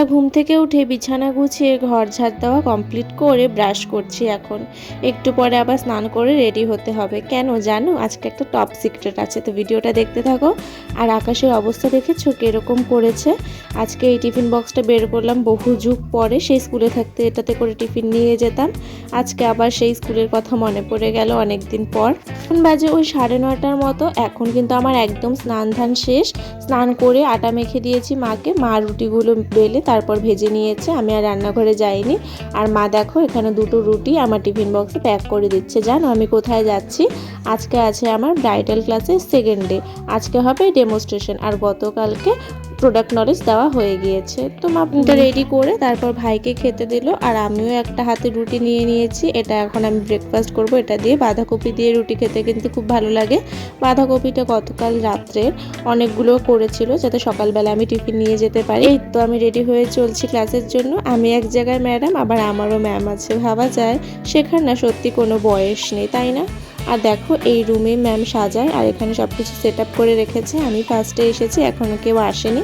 সকালবেলা ঘুম থেকে উঠে বিছানা গুছিয়ে ঘর ঝাড় দেওয়া কমপ্লিট করে ব্রাশ করছি এখন। একটু পরে আবার স্নান করে রেডি হতে হবে। কেন জানো? আজকে একটা টপ সিক্রেট আছে, তো ভিডিওটা দেখতে থাকো। আর আকাশের অবস্থা দেখেছ কীরকম করেছে? আজকে এই টিফিন বক্সটা বের করলাম বহু যুগ পরে, সেই স্কুলে থাকতে এটাতে করে টিফিন নিয়ে যেতাম। আজকে আবার সেই স্কুলের কথা মনে পড়ে গেল অনেক দিন পর। এখন বাজে ওই সাড়ে নটার মতো। এখন কিন্তু আমার একদম স্নান ধান শেষ। স্নান করে আটা মেখে দিয়েছি মাকে। মা রুটিগুলো বেলে তারপর ভেজে নিয়েছে আমি আর রান্নাঘরে যাইনি। আর মা দেখো এখানে দুটো রুটি আমার টিফিন বক্সে প্যাক করে দিচ্ছে। জানো আমি কোথায় যাচ্ছি? আজকে আছে আমার ব্রাইডাল ক্লাসের সেকেন্ড ডে আজকে হবে ডেমোস্ট্রেশন আর গতকালকে প্রোডাক্ট নলেজ দেওয়া হয়ে গিয়েছে। তো মাপটা রেডি করে তারপর ভাইকে খেতে দিল। আর আমিও একটা হাতে রুটি নিয়ে নিয়েছি। এটা এখন আমি ব্রেকফাস্ট করব। এটা দিয়ে বাঁধাকপি দিয়ে রুটি খেতে কিন্তু খুব ভালো লাগে। বাঁধাকপিটা গতকাল রাত্রে অনেকগুলো করেছিল যাতে সকালবেলা আমি টিফিন নিয়ে যেতে পারি। এই তো আমি রেডি হয়ে চলছি ক্লাসের জন্য। আমি এক জায়গায় ম্যাডাম, আবার আমারও ম্যাম আছে। ভাবা যায়, সেখানে না সত্যি কোনো বয়স নেই, তাই না? আর দেখো, এই রুমে ম্যাম সাজায়, আর এখানে সব কিছু সেট করে রেখেছে। আমি ফার্স্টে এসেছি এখনও কেউ আসেনি।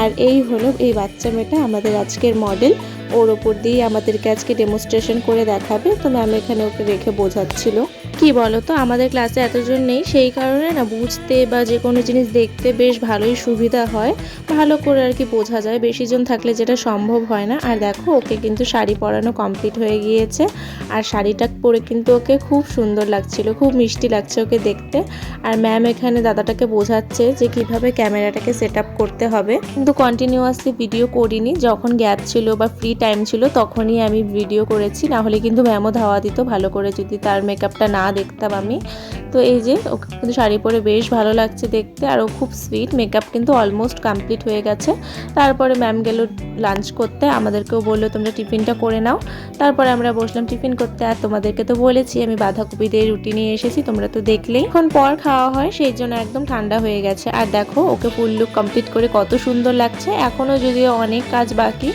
আর এই হলো এই বাচ্চা মেয়েটা আমাদের আজকের মডেল ওর ওপর দিয়ে আমাদেরকে আজকে ডেমনস্ট্রেশন করে দেখাবে। তো ম্যাম এখানে ওকে রেখে বোঝাচ্ছিল। কি বলো তো আমাদের ক্লাসে এতজন নেই, সেই কারণে না বুঝতে বা যে কোনো জিনিস দেখতে বেশ ভালোই সুবিধা হয়। ভালো করে আর কি বোঝা যায়। বেশি জন থাকলে যেটা সম্ভব হয় না। আর দেখো, ওকে কিন্তু শাড়ি পরানো কমপ্লিট হয়ে গিয়েছে। আর শাড়িটা পরে কিন্তু ওকে খুব সুন্দর লাগছিল, খুব মিষ্টি লাগছে ওকে দেখতে। আর ম্যাম এখানে দাদাটাকে বোঝাচ্ছে যে কীভাবে ক্যামেরাটাকে সেট করতে হবে। কিন্তু কন্টিনিউয়াসলি ভিডিও করিনি। যখন গ্যাপ ছিল বা ফ্রি টাইম ছিল, তখনই আমি ভিডিও করেছি। না হলে কিন্তু ম্যামও ধাওয়া দিত ভালো করে যদি তার মেকআপটা না দেখতাম আমি। তো এই যে, ওকে কিন্তু শাড়ি পরে বেশ ভালো লাগছে দেখতে, আর ও খুব সুইট মেকআপ কিন্তু অলমোস্ট কমপ্লিট হয়ে গেছে। তারপরে ম্যাম গেল লাঞ্চ করতে, আমাদেরকেও বলল, তোমরা টিফিনটা করে নাও। তারপরে আমরা বসলাম টিফিন করতে, আর তোমাদেরকে তো বলেছি, আমি বাঁধাকপি দিয়ে রুটি নিয়ে এসেছি, তোমরা তো দেখলেই। এখন পর খাওয়া হয়, সেই জন্য একদম ঠান্ডা হয়ে গেছে। আর দেখো, ওকে ফুল লুক কমপ্লিট করে কত সুন্দর লাগছে। এখনও যদিও অনেক কাজ বাকি,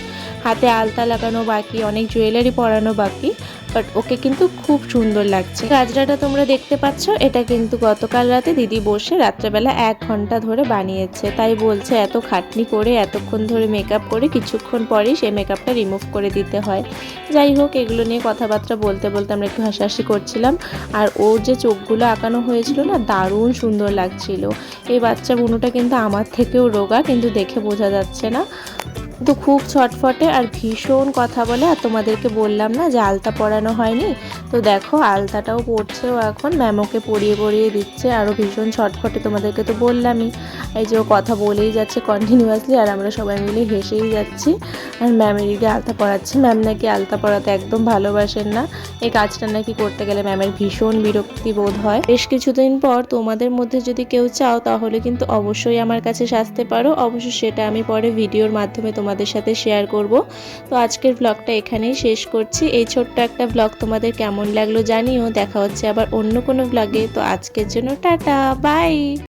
হাতে আলতা লাগানো বাকি, অনেক জুয়েলারি পরানো বাকি বাট ওকে কিন্তু খুব সুন্দর লাগছে। গাজরাটা তোমরা দেখতে পাচ্ছ, এটা কিন্তু গতকাল রাতে দিদি বসে রাত্রেবেলা এক ঘণ্টা ধরে বানিয়েছে। তাই বলছে, এত খাটনি করে, এতক্ষণ ধরে মেকআপ করে, কিছুক্ষণ পরেই সেই মেকআপটা রিমুভ করে দিতে হয়। যাই হোক, এগুলো নিয়ে কথাবার্তা বলতে বলতে আমরা একটু হাসাহাসি করছিলাম। আর ওর যে চোখগুলো আঁকানো হয়েছিল না, দারুণ সুন্দর লাগছিল। এই বাচ্চা বুনুটা কিন্তু আমার থেকেও রোগা, কিন্তু দেখে বোঝা যাচ্ছে না। তো খুব ছটফটে আর ভীষণ কথা বলে। আর তোমাদেরকে বললাম না যে আলতা পরানো হয়নি? তো দেখো, আলতাটাও পড়ছেও এখন। ম্যামোকে পরিয়ে পরিয়ে দিচ্ছে আরও ভীষণ ছটফটে তোমাদেরকে তো বললামই। এই যে ও কথা বলেই যাচ্ছে কন্টিনিউয়াসলি আর আমরা সবাই মিলে হেসেই যাচ্ছি। আর ম্যামের দিকে আলতা পড়াচ্ছে ম্যাম নাকি আলতা পড়াতে একদম ভালোবাসেন না। এই কাজটা নাকি করতে গেলে ম্যামের ভীষণ বিরক্তি বোধ হয়। বেশ কিছুদিন পর তোমাদের মধ্যে যদি কেউ চাও, তাহলে কিন্তু অবশ্যই আমার কাছে সাজতে পারো। অবশ্যই সেটা আমি পরে ভিডিওর মাধ্যমে তোমাদের সাথে শেয়ার করব। তো আজকের ব্লগটা এখানেই শেষ করছি। এই ছোট্ট একটা ব্লগ তোমাদের কেমন লাগল জানিও। দেখা হচ্ছে আবার অন্য কোনো ব্লগে তো আজকের জন্য টাটা বাই